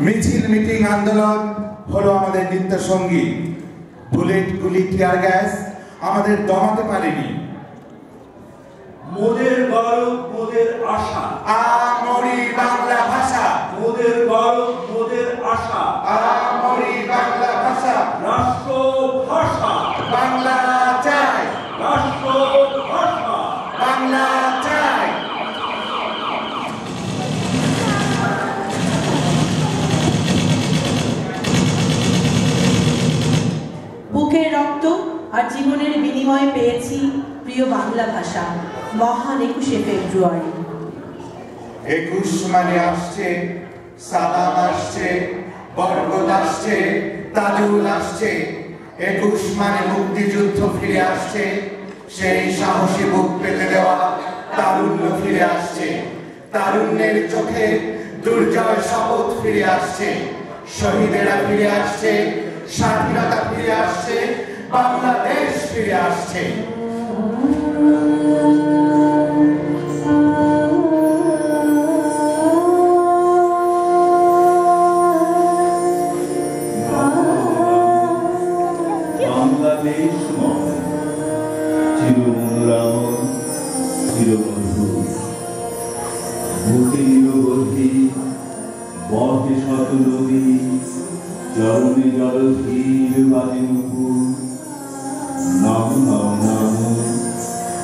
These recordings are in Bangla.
মিছিল মিটিং আন্দোলন হলো আমাদের নিত্য সঙ্গী বুলেট গুলি টিয়ার গ্যাস আমাদের দমাতে পারেনি। মোদের বল মোদের আশা। আমরি বাংলা ভাষা। মোদের গৌরব রক্ত আর জীবনের বিনিময়ে পেয়েছি প্রিয় বাংলা ভাষা, মহান একুশে ফেব্রুয়ারি। একুশ মানে আসছে, সালাম আসছে, বরকত আসছে, তাজুল আসছে। একুশ মানে মুক্তিযুদ্ধ ফিরে আসছে, সেই সাহসী বুক পেতে দেওয়া তারুণ্য ফিরে আসছে। তারুণ্যের চোখে দুর্জয় শপথ ফিরে আসছে, শহীদেরা ফিরে আসছে, স্বাধীনতা ফিরে আসছে বাংলাদেশ ফিরে আসছে। বাংলাদেশ চিরমনোরম চিরমধুর। বুকে নিরবধি বহে শত নদী চরণে জলধীর বাজে নুপুর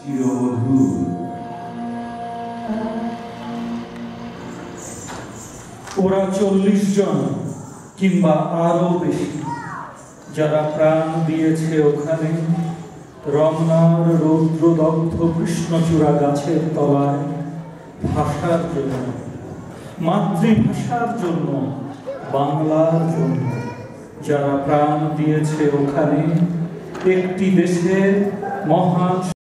চিরমধুর। ওরা চল্লিশ জন কিংবা আরও বেশি, যারা প্রাণ দিয়েছে ওখানে। রমনার রৌদ্রদগ্ধ কৃষ্ণচূড়া গাছের তলায় ভাষার জন্য, মাতৃভাষার জন্য, বাংলার জন্য, যারা প্রাণ দিয়েছে ওখানে একটি দেশের মহান